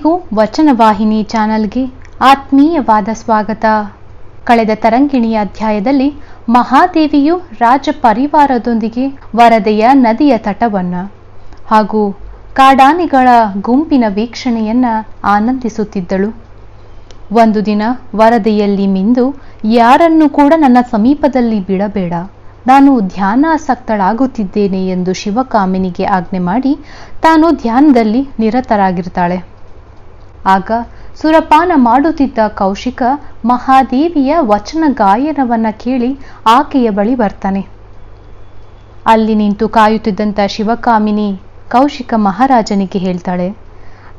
ಎಲ್ಲರಿಗೂ ವಚನವಾಹಿನಿ ಚಾನಲ್ಗೆ ಆತ್ಮೀಯವಾದ ಸ್ವಾಗತ. ಕಳೆದ ತರಂಗಿಣಿಯ ಅಧ್ಯಾಯದಲ್ಲಿ ಮಹಾದೇವಿಯು ರಾಜ ಪರಿವಾರದೊಂದಿಗೆ ವರದೆಯ ನದಿಯ ತಟವನ್ನ ಹಾಗೂ ಕಾಡಾನೆಗಳ ಗುಂಪಿನ ವೀಕ್ಷಣೆಯನ್ನ ಆನಂದಿಸುತ್ತಿದ್ದಳು. ಒಂದು ದಿನ ವರದೆಯಲ್ಲಿ ಮಿಂದು, ಯಾರನ್ನು ಕೂಡ ನನ್ನ ಸಮೀಪದಲ್ಲಿ ಬಿಡಬೇಡ. ನಾನು ಧ್ಯಾನಾಸಕ್ತಳಾಗುತ್ತಿದ್ದೇನೆ ಎಂದು ಶಿವಕಾಮಿನಿಗೆ ಆಜ್ಞೆ ಮಾಡಿ, ತಾನು ಧ್ಯಾನದಲ್ಲಿ ನಿರತರಾಗಿರ್ತಾಳೆ. ಆಗ ಸುರಪಾನ ಮಾಡುತ್ತಿದ್ದ ಕೌಶಿಕ ಮಹಾದೇವಿಯ ವಚನ ಗಾಯನವನ್ನ ಕೇಳಿ ಆಕೆಯ ಬಳಿ ಬರ್ತಾನೆ ಅಲ್ಲಿ ನಿಂತು ಕಾಯುತ್ತಿದ್ದಂಥ ಶಿವಕಾಮಿನಿ ಕೌಶಿಕ ಮಹಾರಾಜನಿಗೆ ಹೇಳ್ತಾಳೆ,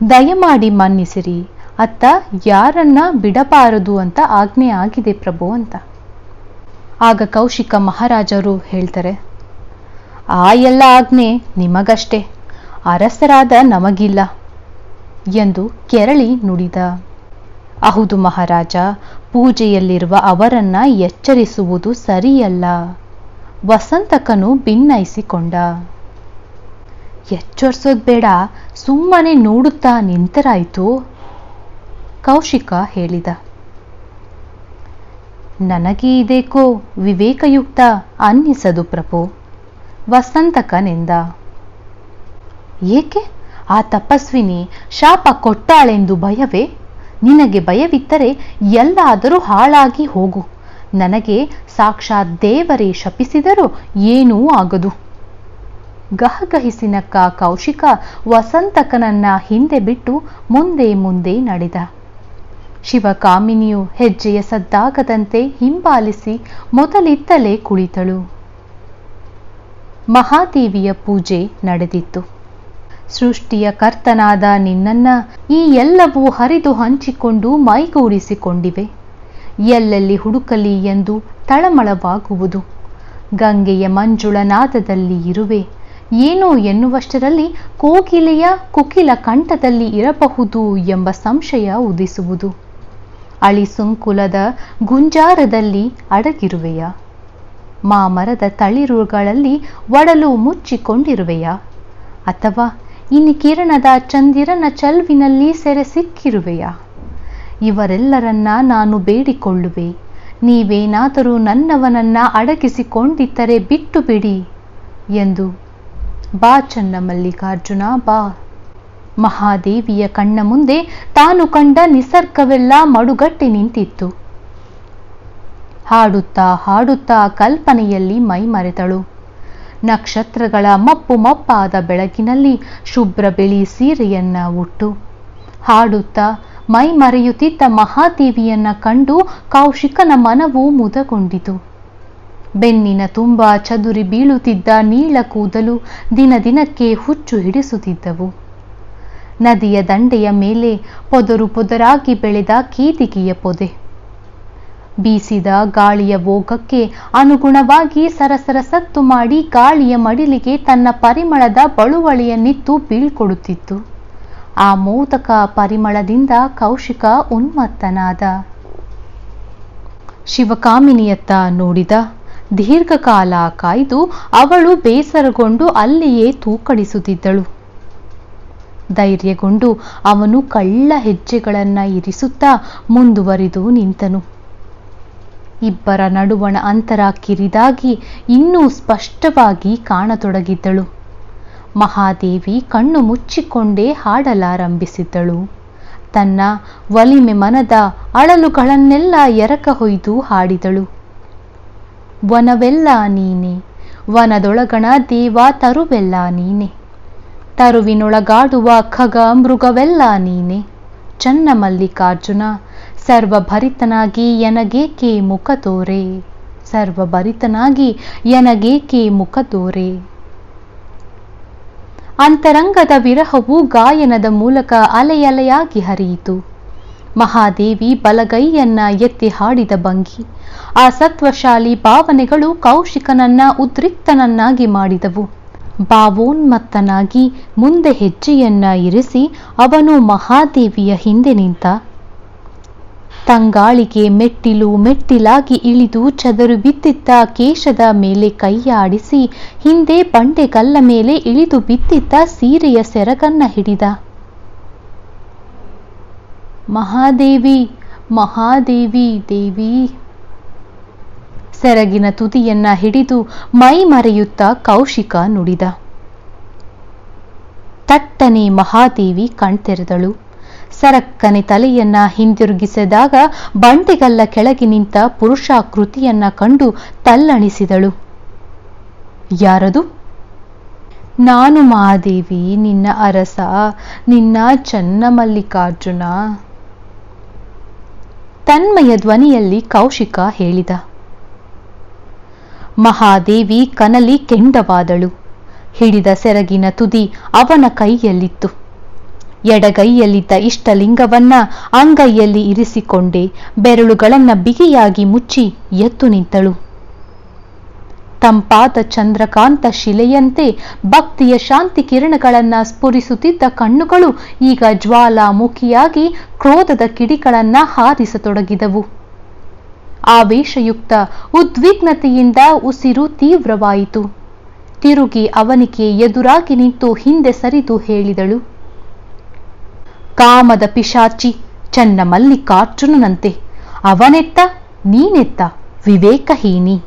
ದಯಮಾಡಿ ಮನ್ನಿಸಿರಿ, ಅತ್ತ ಯಾರನ್ನ ಬಿಡಬಾರದು ಅಂತ ಆಜ್ಞೆ ಆಗಿದೆ ಪ್ರಭು ಅಂತ. ಆಗ ಕೌಶಿಕ ಮಹಾರಾಜರು ಹೇಳ್ತಾರೆ, ಆ ಎಲ್ಲ ಆಜ್ಞೆ ನಿಮಗಷ್ಟೇ, ಅರಸರಾದ ನಮಗಿಲ್ಲ. ಎಂದು ಕೆರಳಿ ನುಡಿದ. ಅಹುದು ಮಹಾರಾಜ, ಪೂಜೆಯಲ್ಲಿರುವ ಅವರನ್ನ ಎಚ್ಚರಿಸುವುದು ಸರಿಯಲ್ಲ. ವಸಂತಕನು ಭಿನ್ನೈಸಿಕೊಂಡ ಎಚ್ಚರಿಸೋದ್ ಬೇಡ, ಸುಮ್ಮನೆ ನೋಡುತ್ತಾ ನಿಂತರಾಯ್ತು ಕೌಶಿಕ ಹೇಳಿದ. ನನಗೆ ಇದೇಕೋ ವಿವೇಕಯುಕ್ತ ಅನ್ನಿಸದು ಪ್ರಭು, ವಸಂತಕನೆಂದ. ಏಕೆ? ಆ ತಪಸ್ವಿನಿ ಶಾಪ ಕೊಟ್ಟಾಳೆಂದು ಭಯವೇ ನಿನಗೆ ಭಯವಿದ್ದರೆ ಎಲ್ಲಾದರೂ ಹಾಳಾಗಿ ಹೋಗು. ನನಗೆ ಸಾಕ್ಷಾತ್ ದೇವರೇ ಶಪಿಸಿದರೂ ಏನೂ ಆಗದು. ಗಹಗಹಿಸಿನಕ್ಕ ಕೌಶಿಕ ವಸಂತಕನನ್ನ ಹಿಂದೆ ಬಿಟ್ಟು ಮುಂದೆ ಮುಂದೆ ನಡೆದ. ಶಿವಕಾಮಿನಿಯು ಹೆಜ್ಜೆಯ ಸದ್ದಾಗದಂತೆ ಹಿಂಬಾಲಿಸಿ ಮೊದಲಿತ್ತಲೇ ಕುಳಿತಳು. ಮಹಾದೇವಿಯ ಪೂಜೆ ನಡೆದಿತ್ತು. ಸೃಷ್ಟಿಯ ಕರ್ತನಾದ ನಿನ್ನನ್ನ ಈ ಎಲ್ಲವೂ ಹರಿದು ಹಂಚಿಕೊಂಡು ಮೈಗೂಡಿಸಿಕೊಂಡಿವೆ. ಎಲ್ಲೆಲ್ಲಿ ಹುಡುಕಲಿ ಎಂದು ತಳಮಳವಾಗುವುದು. ಗಂಗೆಯ ಮಂಜುಳನಾದದಲ್ಲಿ ಇರುವೆ. ಏನೋ ಎನ್ನುವಷ್ಟರಲ್ಲಿ ಕೋಗಿಲೆಯ ಕುಕಿಲ ಕಂಠದಲ್ಲಿ ಇರಬಹುದು ಎಂಬ ಸಂಶಯ ಉದಿಸುವುದು. ಅಳಿಸುಂಕುಲದ ಗುಂಜಾರದಲ್ಲಿ ಅಡಗಿರುವೆಯ? ಮಾಮರದ ತಳಿರುಗಳಲ್ಲಿ ಒಡಲು ಮುಚ್ಚಿಕೊಂಡಿರುವೆಯಾ? ಅಥವಾ ಇನ್ನು ಕಿರಣದ ಚಂದಿರನ ಚಲ್ವಿನಲ್ಲಿ ಸೆರೆ ಸಿಕ್ಕಿರುವೆಯ? ಇವರೆಲ್ಲರನ್ನ ನಾನು ಬೇಡಿಕೊಳ್ಳುವೆ. ನೀವೇನಾದರೂ ನನ್ನವನನ್ನ ಅಡಗಿಸಿಕೊಂಡಿದ್ದರೆ ಬಿಟ್ಟು ಬಿಡಿ ಎಂದು ಬಾ ಚನ್ನ ಮಲ್ಲಿಕಾರ್ಜುನ, ಬಾ. ಮಹಾದೇವಿಯ ಕಣ್ಣ ಮುಂದೆ ತಾನು ಕಂಡ ನಿಸರ್ಗವೆಲ್ಲ ಮಡುಗಟ್ಟಿ ನಿಂತಿತ್ತು. ಹಾಡುತ್ತಾ ಹಾಡುತ್ತಾ ಕಲ್ಪನೆಯಲ್ಲಿ ಮೈ ಮರೆತಳು ನಕ್ಷತ್ರಗಳ ಮಪ್ಪು ಮಪ್ಪಾದ ಬೆಳಕಿನಲ್ಲಿ ಶುಭ್ರ ಬಿಳಿ ಸೀರೆಯನ್ನ ಉಟ್ಟು ಹಾಡುತ್ತಾ ಮೈ ಮರೆಯುತ್ತಿದ್ದ ಮಹಾದೇವಿಯನ್ನ ಕಂಡು ಕೌಶಿಕನ ಮನವು ಮುದಗೊಂಡಿತು. ಬೆನ್ನಿನ ತುಂಬ ಚದುರಿ ಬೀಳುತ್ತಿದ್ದ ನೀಳ ಕೂದಲು ದಿನ ದಿನಕ್ಕೆ ಹುಚ್ಚು ಹಿಡಿಸುತ್ತಿದ್ದವು. ನದಿಯ ದಂಡೆಯ ಮೇಲೆ ಪೊದರು ಪೊದರಾಗಿ ಬೆಳೆದ ಕೀದಿಗೆಯ ಪೊದೆ. ಬೀಸಿದ ಗಾಳಿಯ ಓಗಕ್ಕೆ ಅನುಗುಣವಾಗಿ ಸರಸರ ಸತ್ತು ಮಾಡಿ ಗಾಳಿಯ ಮಡಿಲಿಗೆ ತನ್ನ ಪರಿಮಳದ ಬಳುವಳಿಯನ್ನಿತ್ತು ಬೀಳ್ಕೊಡುತ್ತಿತ್ತು. ಆ ಮೋದಕ ಪರಿಮಳದಿಂದ ಕೌಶಿಕ ಉನ್ಮತ್ತನಾದ. ಶಿವಕಾಮಿನಿಯತ್ತ ನೋಡಿದ. ದೀರ್ಘಕಾಲ ಕಾಯ್ದು ಅವಳು ಬೇಸರಗೊಂಡು ಅಲ್ಲಿಯೇ ತೂಕಡಿಸುತ್ತಿದ್ದಳು. ಧೈರ್ಯಗೊಂಡು ಅವನು ಕಳ್ಳ ಹೆಜ್ಜೆಗಳನ್ನ ಇರಿಸುತ್ತಾ ಮುಂದುವರಿದು ನಿಂತನು. ಇಬ್ಬರ ನಡುವಣ ಅಂತರ ಕಿರಿದಾಗಿ ಇನ್ನೂ ಸ್ಪಷ್ಟವಾಗಿ ಕಾಣತೊಡಗಿದ್ದಳು. ಮಹಾದೇವಿ ಕಣ್ಣು ಮುಚ್ಚಿಕೊಂಡೇ ಹಾಡಲಾರಂಭಿಸಿದ್ದಳು. ತನ್ನ ವಲಿಮೆ ಮನದ ಅಳಲುಗಳನ್ನೆಲ್ಲ ಎರಕ ಹೊಯ್ದು ಹಾಡಿದಳು. ವನವೆಲ್ಲ ನೀನೆ, ವನದೊಳಗಣ ದೇವ ತರುವೆಲ್ಲ ನೀನೆ. ತರುವಿನೊಳಗಾಡುವ ಖಗ ಮೃಗವೆಲ್ಲ ನೀನೆ. ಚನ್ನ ಮಲ್ಲಿಕಾರ್ಜುನ ಸರ್ವಭರಿತನಾಗಿ ಎನಗೇಕೆ ಮುಖ ತೋರೆ? ಸರ್ವಭರಿತನಾಗಿ ಎನಗೇಕೆ ಮುಖ ತೋರೆ? ಅಂತರಂಗದ ವಿರಹವು ಗಾಯನದ ಮೂಲಕ ಅಲೆಯಲೆಯಾಗಿ ಹರಿಯಿತು. ಮಹಾದೇವಿ ಬಲಗೈಯನ್ನ ಎತ್ತಿ ಹಾಡಿದ ಭಂಗಿ, ಆ ಸತ್ವಶಾಲಿ ಭಾವನೆಗಳು ಕೌಶಿಕನನ್ನ ಉದ್ರಿಕ್ತನನ್ನಾಗಿ ಮಾಡಿದವು. ಭಾವೋನ್ಮತ್ತನಾಗಿ ಮುಂದೆ ಹೆಜ್ಜೆಯನ್ನ ಇರಿಸಿ ಅವನು ಮಹಾದೇವಿಯ ಹಿಂದೆ ನಿಂತ ತಂಗಾಳಿಗೆ ಮೆಟ್ಟಿಲು ಮೆಟ್ಟಿಲಾಗಿ ಇಳಿದು ಚದರು ಬಿದ್ದಿದ್ದ ಕೇಶದ ಮೇಲೆ ಕೈಯಾಡಿಸಿ ಹಿಂದೆ ಬಂಡೆಗಲ್ಲ ಮೇಲೆ ಇಳಿದು ಬಿದ್ದಿದ್ದ ಸೀರೆಯ ಸೆರಗನ್ನ ಹಿಡಿದ. ಮಹಾದೇವಿ ಮಹಾದೇವಿ, ದೇವಿ! ಸೆರಗಿನ ತುದಿಯನ್ನ ಹಿಡಿದು ಮೈ ಮರೆಯುತ್ತ ಕೌಶಿಕ ನುಡಿದ. ತಟ್ಟನೆ ಮಹಾದೇವಿ! ಕಣ್ತೆರೆದಳು. ಸರಕ್ಕನೆ ತಲೆಯನ್ನ ಹಿಂದಿರುಗಿಸಿದಾಗ ಬಂಡೆಗಲ್ಲ ಕೆಳಗೆ ನಿಂತ ಪುರುಷಾಕೃತಿಯನ್ನ ಕಂಡು ತಲ್ಲಣಿಸಿದಳು. ಯಾರದು? ನಾನು ಮಹಾದೇವಿ, ನಿನ್ನ ಅರಸ, ನಿನ್ನ ಚನ್ನಮಲ್ಲಿಕಾರ್ಜುನ. ತನ್ಮಯ ಧ್ವನಿಯಲ್ಲಿ ಕೌಶಿಕ ಹೇಳಿದ. ಮಹಾದೇವಿ ಕನಲಿ ಕೆಂಡವಾದಳು. ಹಿಡಿದ ಸೆರಗಿನ ತುದಿ ಅವನ ಕೈಯಲ್ಲಿತ್ತು. ಎಡಗೈಯಲ್ಲಿದ್ದ ಇಷ್ಟಲಿಂಗವನ್ನ ಅಂಗೈಯಲ್ಲಿ ಇರಿಸಿಕೊಂಡೆ. ಬೆರಳುಗಳನ್ನ ಬಿಗಿಯಾಗಿ ಮುಚ್ಚಿ ಎದ್ದು ನಿಂತಳು. ತಂಪಾದ ಚಂದ್ರಕಾಂತ ಶಿಲೆಯಂತೆ ಭಕ್ತಿಯ ಶಾಂತಿ ಕಿರಣಗಳನ್ನ ಸ್ಫುರಿಸುತ್ತಿದ್ದ ಕಣ್ಣುಗಳು ಈಗ ಜ್ವಾಲಾಮುಖಿಯಾಗಿ ಕ್ರೋಧದ ಕಿಡಿಗಳನ್ನ ಹಾರಿಸತೊಡಗಿದವು. ಆವೇಶಯುಕ್ತ ಉದ್ವಿಗ್ನತೆಯಿಂದ ಉಸಿರು ತೀವ್ರವಾಯಿತು. ತಿರುಗಿ ಅವನಿಗೆ ಎದುರಾಗಿ ನಿಂತು ಹಿಂದೆ ಸರಿದು ಹೇಳಿದಳು. ಕಾಮದ ಪಿಶಾಚಿ ಚನ್ನ ಮಲ್ಲಿಕಾರ್ಜುನನಂತೆ. ಅವನೆತ್ತ, ನೀನೆತ್ತ ವಿವೇಕಹೀನಿ.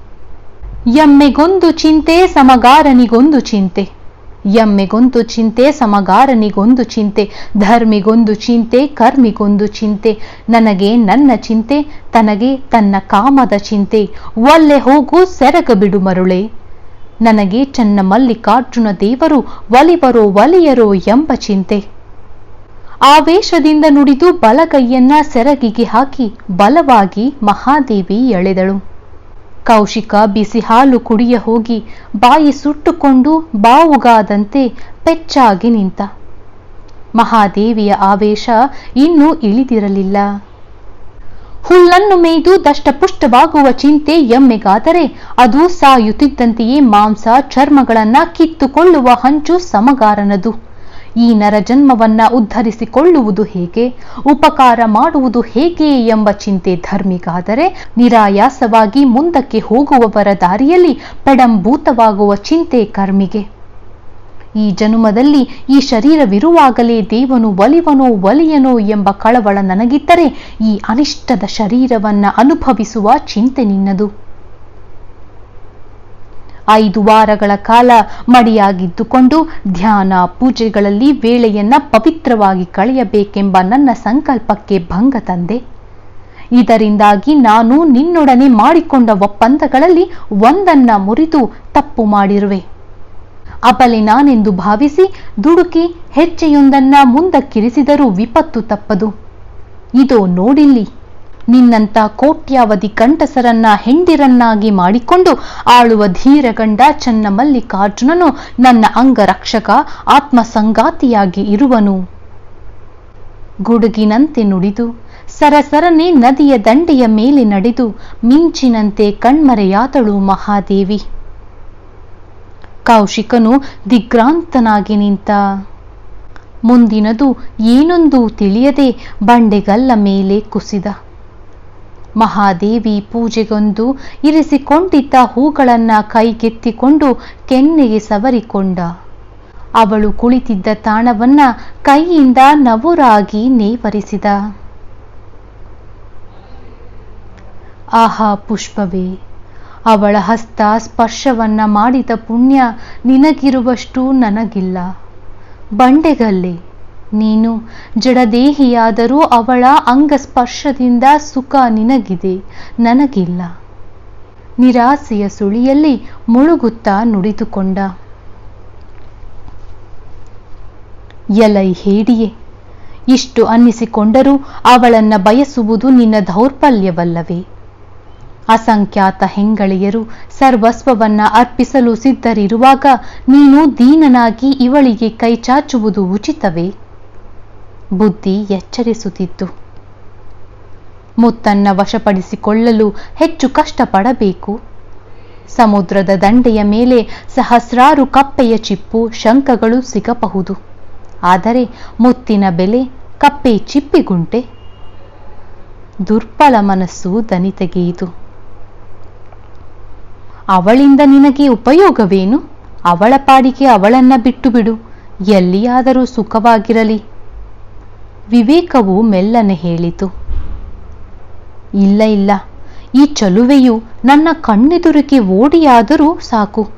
ಎಮ್ಮೆಗೊಂದು ಚಿಂತೆ, ಸಮಗಾರನಿಗೊಂದು ಚಿಂತೆ. ಎಮ್ಮೆಗೊಂದು ಚಿಂತೆ, ಸಮಗಾರನಿಗೊಂದು ಚಿಂತೆ. ಧರ್ಮಿಗೊಂದು ಚಿಂತೆ, ಕರ್ಮಿಗೊಂದು ಚಿಂತೆ. ನನಗೆ ನನ್ನ ಚಿಂತೆ, ತನಗೆ ತನ್ನ ಕಾಮದ ಚಿಂತೆ. ಒಲ್ಲೆ ಹೋಗು, ಸೆರಗ ಬಿಡು ಮರುಳೆ. ನನಗೆ ಚನ್ನ ಮಲ್ಲಿಕಾರ್ಜುನ ದೇವರು ಒಲಿವರೋ ಒಲಿಯರೋ ಎಂಬ ಚಿಂತೆ. ಆವೇಶದಿಂದ ನುಡಿದು ಬಲಗೈಯನ್ನ ಸೆರಗಿಗೆ ಹಾಕಿ ಬಲವಾಗಿ ಮಹಾದೇವಿ ಎಳೆದಳು. ಕೌಶಿಕ ಬಿಸಿ ಹಾಲು ಕುಡಿಯ ಹೋಗಿ ಬಾಯಿ ಸುಟ್ಟುಕೊಂಡು ಬಾವುಗಾದಂತೆ ಪೆಚ್ಚಾಗಿ ನಿಂತ. ಮಹಾದೇವಿಯ ಆವೇಶ ಇನ್ನೂ ಇಳಿದಿರಲಿಲ್ಲ. ಹುಲ್ಲನ್ನು ಮೇಯ್ದು ದಷ್ಟಪುಷ್ಟವಾಗುವ ಚಿಂತೆ ಎಮ್ಮೆಗಾದರೆ ಅದು ಸಾಯುತ್ತಿದ್ದಂತೆಯೇ ಮಾಂಸ ಚರ್ಮಗಳನ್ನ ಕಿತ್ತುಕೊಳ್ಳುವ ಹಂಚು ಸಮಗಾರನದು. ಈ ನರಜನ್ಮವನ್ನ ಉದ್ಧರಿಸಿಕೊಳ್ಳುವುದು ಹೇಗೆ? ಉಪಕಾರ ಮಾಡುವುದು ಹೇಗೆ ಎಂಬ ಚಿಂತೆ ಧರ್ಮಿಗಾದರೆ ನಿರಾಯಾಸವಾಗಿ ಮುಂದಕ್ಕೆ ಹೋಗುವವರ ದಾರಿಯಲ್ಲಿ ಪೆಡಂಭೂತವಾಗುವ ಚಿಂತೆ ಕರ್ಮಿಗೆ. ಈ ಜನುಮದಲ್ಲಿ ಈ ಶರೀರವಿರುವಾಗಲೇ ದೇವನು ಒಲಿವನೋ ಒಲಿಯನೋ ಎಂಬ ಕಳವಳ ನನಗಿದ್ದರೆ ಈ ಅನಿಷ್ಟದ ಶರೀರವನ್ನ ಅನುಭವಿಸುವ ಚಿಂತೆ ನಿನ್ನದು. ಐದು ವಾರಗಳ ಕಾಲ ಮಡಿಯಾಗಿದ್ದುಕೊಂಡು ಧ್ಯಾನ ಪೂಜೆಗಳಲ್ಲಿ ವೇಳೆಯನ್ನ ಪವಿತ್ರವಾಗಿ ಕಳೆಯಬೇಕೆಂಬ ನನ್ನ ಸಂಕಲ್ಪಕ್ಕೆ ಭಂಗ ತಂದೆ. ಇದರಿಂದಾಗಿ ನಾನು ನಿನ್ನೊಡನೆ ಮಾಡಿಕೊಂಡ ಒಪ್ಪಂದಗಳಲ್ಲಿ ಒಂದನ್ನ ಮುರಿದು ತಪ್ಪು ಮಾಡಿರುವೆ. ಅಬಲೆ ನಾನೆಂದು ಭಾವಿಸಿ ದುಡುಕಿ ಹೆಜ್ಜೆಯೊಂದನ್ನ ಮುಂದಕ್ಕಿರಿಸಿದರೂ ವಿಪತ್ತು ತಪ್ಪದು. ಇದೋ ನೋಡಿಲ್ಲಿ. ನಿನ್ನಂತ ಕೋಟ್ಯಾವಧಿ ಕಂಠಸರನ್ನ ಹೆಂಡಿರನ್ನಾಗಿ ಮಾಡಿಕೊಂಡು ಆಳುವ ಧೀರಗಂಡ ಚನ್ನ ಮಲ್ಲಿಕಾರ್ಜುನನು ನನ್ನ ಅಂಗರಕ್ಷಕ, ಆತ್ಮಸಂಗಾತಿಯಾಗಿ ಇರುವನು. ಗುಡುಗಿನಂತೆ ನುಡಿದು, ಸರಸರನೆ ನದಿಯ ದಂಡೆಯ ಮೇಲೆ ನಡೆದು, ಮಿಂಚಿನಂತೆ ಕಣ್ಮರೆಯಾದಳು ಮಹಾದೇವಿ. ಕೌಶಿಕನು ದಿಗ್ರಾಂತನಾಗಿ ನಿಂತ, ಮುಂದಿನದು ಏನೊಂದು ತಿಳಿಯದೆ ಬಂಡೆಗಲ್ಲ ಮೇಲೆ ಕುಸಿದ. ಮಹಾದೇವಿ ಪೂಜೆಗೊಂದು ಇರಿಸಿಕೊಂಡಿದ್ದ ಹೂಗಳನ್ನ ಕೈಗೆತ್ತಿಕೊಂಡು ಕೆನ್ನೆಗೆ ಸವರಿಕೊಂಡ. ಅವಳು ಕುಳಿತಿದ್ದ ತಾಣವನ್ನ ಕೈಯಿಂದ ನವುರಾಗಿ ನೇವರಿಸಿದ. ಆಹಾ ಪುಷ್ಪವೇ, ಅವಳ ಹಸ್ತ ಸ್ಪರ್ಶವನ್ನ ಮಾಡಿದ ಪುಣ್ಯ ನಿನಗಿರುವಷ್ಟು ನನಗಿಲ್ಲ. ಬಂಡೆಗಲ್ಲೆ ನೀನು ಜಡದೇಹಿಯಾದರೂ ಅವಳ ಅಂಗಸ್ಪರ್ಶದಿಂದ ಸುಖ ನಿನಗಿದೆ, ನನಗಿಲ್ಲ. ನಿರಾಸೆಯ ಸುಳಿಯಲ್ಲಿ ಮುಳುಗುತ್ತಾ ನುಡಿದುಕೊಂಡ. ಎಲೈ ಹೇಡಿಯೇ, ಇಷ್ಟು ಅನ್ನಿಸಿಕೊಂಡರೂ ಅವಳನ್ನ ಬಯಸುವುದು ನಿನ್ನ ದೌರ್ಬಲ್ಯವಲ್ಲವೇ? ಅಸಂಖ್ಯಾತ ಹೆಂಗಳೆಯರು ಸರ್ವಸ್ವವನ್ನ ಅರ್ಪಿಸಲು ಸಿದ್ಧರಿರುವಾಗ ನೀನು ದೀನನಾಗಿ ಇವಳಿಗೆ ಕೈಚಾಚುವುದು ಉಚಿತವೇ? ಬುದ್ಧಿ ಎಚ್ಚರಿಸುತ್ತಿತ್ತು. ಮುತ್ತನ್ನ ವಶಪಡಿಸಿಕೊಳ್ಳಲು ಹೆಚ್ಚು ಕಷ್ಟಪಡಬೇಕು. ಸಮುದ್ರದ ದಂಡೆಯ ಮೇಲೆ ಸಹಸ್ರಾರು ಕಪ್ಪೆಯ ಚಿಪ್ಪು ಶಂಖಗಳು ಸಿಗಬಹುದು. ಆದರೆ ಮುತ್ತಿನ ಬೆಲೆ ಕಪ್ಪೆ ಚಿಪ್ಪಿಗುಂಟೆ. ದುರ್ಬಲ ಮನಸ್ಸು ದನಿ ತೆಗೆಯಿತು ಅವಳಿಂದ ನಿನಗೆ ಉಪಯೋಗವೇನು? ಅವಳ ಪಾಡಿಗೆ ಅವಳನ್ನ ಬಿಟ್ಟು ಬಿಡು. ಎಲ್ಲಿಯಾದರೂ ಸುಖವಾಗಿರಲಿ. ವಿವೇಕವು ಮೆಲ್ಲನೆ ಹೇಳಿತು. ಇಲ್ಲ ಇಲ್ಲ. ಈ ಚಲುವೆಯು ನನ್ನ ಕಣ್ಣೆದುರಿಗೆ ಓಡಿಯಾದರೂ ಸಾಕು.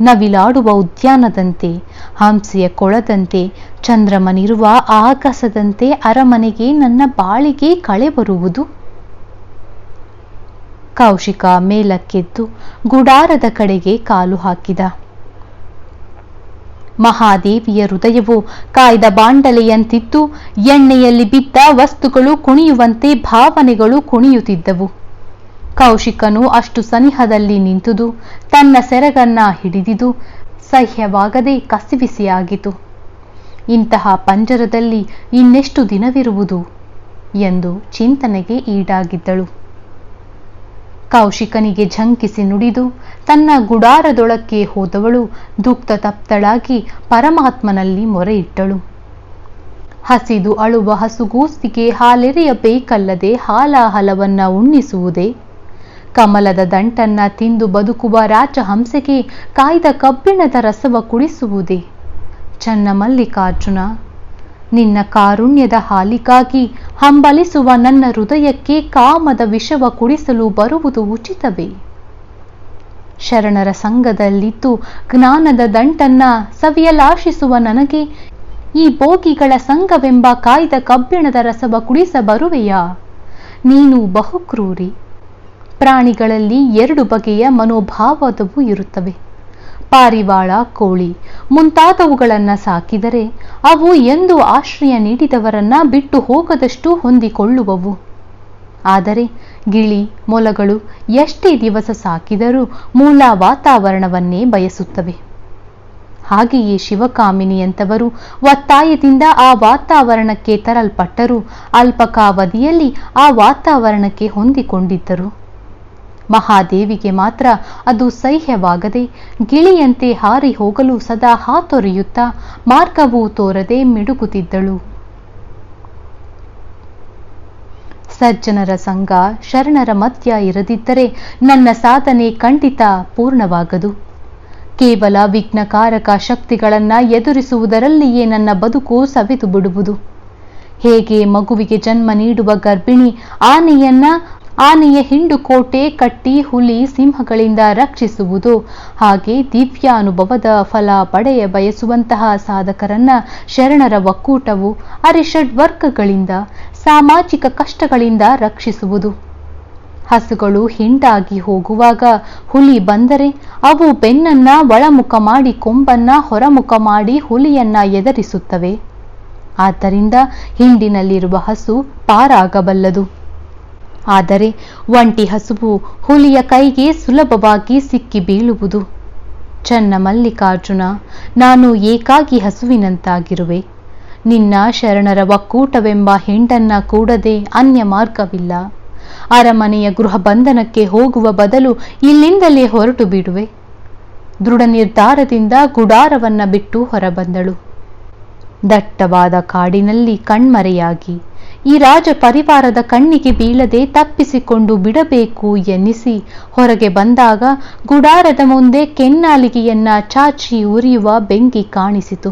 ನವಿಲಾಡುವ ಉದ್ಯಾನದಂತೆ, ಹಂಸೆಯ ಕೊಳದಂತೆ, ಚಂದ್ರಮನಿರುವ ಆಕಾಶದಂತೆ ಅರಮನೆಗೆ ನನ್ನ ಬಾಳಿಗೆ ಕಳೆ ಬರುವುದು. ಕೌಶಿಕ ಮೇಲಕ್ಕೆದ್ದು ಗುಡಾರದ ಕಡೆಗೆ ಕಾಲು ಹಾಕಿದ. ಮಹಾದೇವಿಯ ಹೃದಯವು ಕಾಯ್ದ ಬಾಂಡಲೆಯಂತಿದ್ದು ಎಣ್ಣೆಯಲ್ಲಿ ಬಿದ್ದ ವಸ್ತುಗಳು ಕುಣಿಯುವಂತೆ ಭಾವನೆಗಳು ಕುಣಿಯುತ್ತಿದ್ದವು. ಕೌಶಿಕನು ಅಷ್ಟು ಸನಿಹದಲ್ಲಿ ನಿಂತುದು, ತನ್ನ ಸೆರಗನ್ನ ಹಿಡಿದಿದು, ಸಹ್ಯವಾಗದೆ ಕಸಿವಿಸಿಯಾಗಿತು. ಇಂತಹ ಪಂಜರದಲ್ಲಿ ಇನ್ನೆಷ್ಟು ದಿನವಿರುವುದು? ಎಂದು ಚಿಂತನೆಗೆ ಈಡಾಗಿದ್ದಳು. ಕೌಶಿಕನಿಗೆ ಝಂಕಿಸಿ ನುಡಿದು ತನ್ನ ಗುಡಾರದೊಳಕ್ಕೆ ಹೋದವಳು ದುಃಖ ತಪ್ತಳಾಗಿ ಪರಮಾತ್ಮನಲ್ಲಿ ಮೊರೆಯಿಟ್ಟಳು. ಹಸಿದು ಅಳುವ ಹಸುಗೂಸ್ತಿಗೆ ಹಾಲೆರೆಯಬೇಕಲ್ಲದೆ ಹಾಲಾಹಲವನ್ನ ಉಣ್ಣಿಸುವುದೇ? ಕಮಲದ ದಂಟನ್ನ ತಿಂದು ಬದುಕುವ ರಾಜಹಂಸೆಗೆ ಕಾಯ್ದ ಕಬ್ಬಿಣದ ರಸವ ಕುಡಿಸುವುದೇ? ಚನ್ನ ಮಲ್ಲಿಕಾರ್ಜುನ ನಿನ್ನ ಕಾರುಣ್ಯದ ಹಾಲಿಗಾಗಿ ಹಂಬಲಿಸುವ ನನ್ನ ಹೃದಯಕ್ಕೆ ಕಾಮದ ವಿಷವ ಕುಡಿಸಲು ಬರುವುದು ಉಚಿತವೇ? ಶರಣರ ಸಂಘದಲ್ಲಿದ್ದು ಜ್ಞಾನದ ದಂಟನ್ನ ಸವಿಯಲಾಶಿಸುವ ನನಗೆ ಈ ಬೋಗಿಗಳ ಸಂಘವೆಂಬ ಕಾಯ್ದ ಕಬ್ಬಿಣದ ರಸವ ಕುಡಿಸ ಬರುವೆಯಾ? ನೀನು ಬಹುಕ್ರೂರಿ. ಪ್ರಾಣಿಗಳಲ್ಲಿ ಎರಡು ಬಗೆಯ ಮನೋಭಾವದವು ಇರುತ್ತವೆ. ಪಾರಿವಾಳ ಕೋಳಿ. ಮುಂತಾದವುಗಳನ್ನು ಸಾಕಿದರೆ ಅವು ಎಂದು ಆಶ್ರಯ ನೀಡಿದವರನ್ನ ಬಿಟ್ಟು ಹೋಗದಷ್ಟು ಹೊಂದಿಕೊಳ್ಳುವವು. ಆದರೆ ಗಿಳಿ, ಮೊಲಗಳು ಎಷ್ಟೇ ದಿವಸ ಸಾಕಿದರೂ ಮೂಲ ವಾತಾವರಣವನ್ನೇ ಬಯಸುತ್ತವೆ. ಹಾಗೆಯೇ ಶಿವಕಾಮಿನಿಯಂಥವರು ಒತ್ತಾಯದಿಂದ ಆ ವಾತಾವರಣಕ್ಕೆ ತರಲ್ಪಟ್ಟರು. ಅಲ್ಪಕಾವಧಿಯಲ್ಲಿ ಆ ವಾತಾವರಣಕ್ಕೆ ಹೊಂದಿಕೊಂಡಿದ್ದರು. ಮಹಾದೇವಿಗೆ ಮಾತ್ರ ಅದು ಸಹ್ಯವಾಗದೆ ಗಿಳಿಯಂತೆ ಹಾರಿ ಹೋಗಲು ಸದಾ ಹಾತೊರೆಯುತ್ತಾ ಮಾರ್ಗವೂ ತೋರದೆ ಮಿಡುಗುತ್ತಿದ್ದಳು. ಸಜ್ಜನರ ಸಂಘ ಶರಣರ ಮಧ್ಯ ಇರದಿದ್ದರೆ ನನ್ನ ಸಾಧನೆ ಖಂಡಿತ ಪೂರ್ಣವಾಗದು. ಕೇವಲ ವಿಘ್ನಕಾರಕ ಶಕ್ತಿಗಳನ್ನ ಎದುರಿಸುವುದರಲ್ಲಿಯೇ ನನ್ನ ಬದುಕು ಸವೆದು ಬಿಡುವುದು ಹೇಗೆ ಮಗುವಿಗೆ ಜನ್ಮ ನೀಡುವ ಗರ್ಭಿಣಿ ಆನೆಯನ್ನ ಆನೆಯ ಹಿಂಡು ಕೋಟೆ ಕಟ್ಟಿ ಹುಲಿ ಸಿಂಹಗಳಿಂದ ರಕ್ಷಿಸುವುದು. ಹಾಗೆ ದಿವ್ಯಾನುಭವದ ಫಲ ಪಡೆಯ ಬಯಸುವಂತಹ ಸಾಧಕರನ್ನ ಶರಣರ ಒಕ್ಕೂಟವು ಅರಿಷಡ್ ವರ್ಗಗಳಿಂದ ಸಾಮಾಜಿಕ ಕಷ್ಟಗಳಿಂದ ರಕ್ಷಿಸುವುದು. ಹಸುಗಳು ಹಿಂಡಾಗಿ ಹೋಗುವಾಗ ಹುಲಿ ಬಂದರೆ ಅವು ಬೆನ್ನನ್ನ ಒಳಮುಖ ಮಾಡಿ ಕೊಂಬನ್ನ ಹೊರಮುಖ ಮಾಡಿ ಹುಲಿಯನ್ನ ಎದರಿಸುತ್ತವೆ. ಆದ್ದರಿಂದ ಹಿಂಡಿನಲ್ಲಿರುವ ಹಸು ಪಾರಾಗಬಲ್ಲದು. ಆದರೆ ಒಂಟಿ ಹಸುವು ಹುಲಿಯ ಕೈಗೆ ಸುಲಭವಾಗಿ ಸಿಕ್ಕಿ ಬೀಳುವುದು. ಚನ್ನ ಮಲ್ಲಿಕಾರ್ಜುನ, ನಾನು ಏಕಾಗಿ ಹಸುವಿನಂತಾಗಿರುವೆ. ನಿನ್ನ ಶರಣರ ಒಕ್ಕೂಟವೆಂಬ ಹೆಂಡನ್ನ ಕೂಡದೆ ಅನ್ಯ ಮಾರ್ಗವಿಲ್ಲ. ಅರಮನೆಯ ಗೃಹ ಬಂಧನಕ್ಕೆ ಹೋಗುವ ಬದಲು ಇಲ್ಲಿಂದಲೇ ಹೊರಟು ಬಿಡುವೆ. ದೃಢ ನಿರ್ಧಾರದಿಂದ ಗುಡಾರವನ್ನ ಬಿಟ್ಟು ಹೊರಬಂದಳು. ದಟ್ಟವಾದ ಕಾಡಿನಲ್ಲಿ ಕಣ್ಮರೆಯಾಗಿ ಈ ರಾಜ ಪರಿವಾರದ ಕಣ್ಣಿಗೆ ಬೀಳದೆ ತಪ್ಪಿಸಿಕೊಂಡು ಬಿಡಬೇಕು ಎನ್ನಿಸಿ. ಹೊರಗೆ ಬಂದಾಗ ಗುಡಾರದ ಮುಂದೆ ಕೆನ್ನಾಲಿಗೆಯನ್ನ ಚಾಚಿ ಉರಿಯುವ ಬೆಂಕಿ ಕಾಣಿಸಿತು.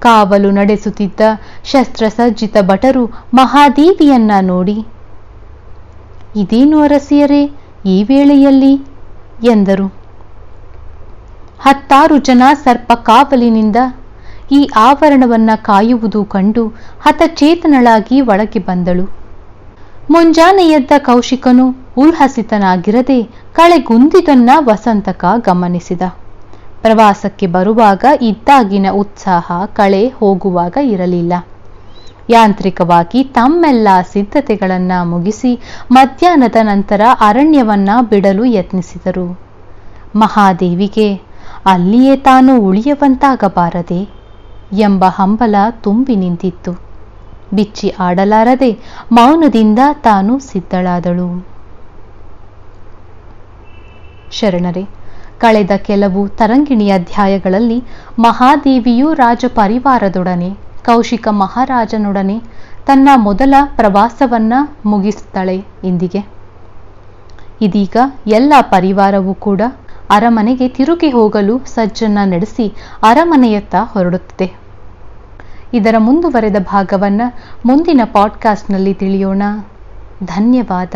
ಕಾವಲು ನಡೆಸುತ್ತಿದ್ದ ಶಸ್ತ್ರಸಜ್ಜಿತ ಭಟರು ಮಹಾದೇವಿಯನ್ನ ನೋಡಿ, ಇದೇನು ಅರಸಿಯರೇ, ಈ ವೇಳೆಯಲ್ಲಿ? ಎಂದರು. ಹತ್ತಾರು ಜನ ಸರ್ಪ ಕಾವಲಿನಿಂದ ಈ ಆವರಣವನ್ನ ಕಾಯುವುದು ಕಂಡು ಹತಚೇತನಳಾಗಿ ಒಳಗೆ ಬಂದಳು. ಮುಂಜಾನೆಯದ್ದ ಕೌಶಿಕನು ಉಲ್ಹಸಿತನಾಗಿರದೆ ಕಳೆಗುಂದಿದನ್ನ ವಸಂತಕ ಗಮನಿಸಿದ. ಪ್ರವಾಸಕ್ಕೆ ಬರುವಾಗ ಇದ್ದಾಗಿನ ಉತ್ಸಾಹ ಕಳೆ ಹೋಗುವಾಗ ಇರಲಿಲ್ಲ. ಯಾಂತ್ರಿಕವಾಗಿ ತಮ್ಮೆಲ್ಲ ಸಿದ್ಧತೆಗಳನ್ನ ಮುಗಿಸಿ ಮಧ್ಯಾಹ್ನದ ನಂತರ ಅರಣ್ಯವನ್ನ ಬಿಡಲು ಯತ್ನಿಸಿದರು. ಮಹಾದೇವಿಗೆ, ಅಲ್ಲಿಯೇ ತಾನು ಉಳಿಯವಂತಾಗಬಾರದೆ ಎಂಬ ಹಂಬಲ ತುಂಬಿ ನಿಂತಿತ್ತು. ಬಿಚ್ಚಿ ಆಡಲಾರದೆ ಮೌನದಿಂದ ತಾನು ಸಿದ್ಧಳಾದಳು. ಶರಣರೇ, ಕಳೆದ ಕೆಲವು ತರಂಗಿಣಿ ಅಧ್ಯಾಯಗಳಲ್ಲಿ ಮಹಾದೇವಿಯು ರಾಜಪರಿವಾರದೊಡನೆ, ಕೌಶಿಕ ಮಹಾರಾಜನೊಡನೆ ತನ್ನ ಮೊದಲ ಪ್ರವಾಸವನ್ನ ಮುಗಿಸುತ್ತಾಳೆ ಇಂದಿಗೆ. ಇದೀಗ ಎಲ್ಲ ಪರಿವಾರವೂ ಕೂಡ ಅರಮನೆಗೆ ತಿರುಗಿ ಹೋಗಲು ಸಜ್ಜನ್ನ ನಡೆಸಿ ಅರಮನೆಯತ್ತ ಹೊರಡುತ್ತದೆ. ಇದರ ಮುಂದುವರೆದ ಭಾಗವನ್ನು ಮುಂದಿನ ಪಾಡ್ಕಾಸ್ಟ್ನಲ್ಲಿ ತಿಳಿಯೋಣ. ಧನ್ಯವಾದ.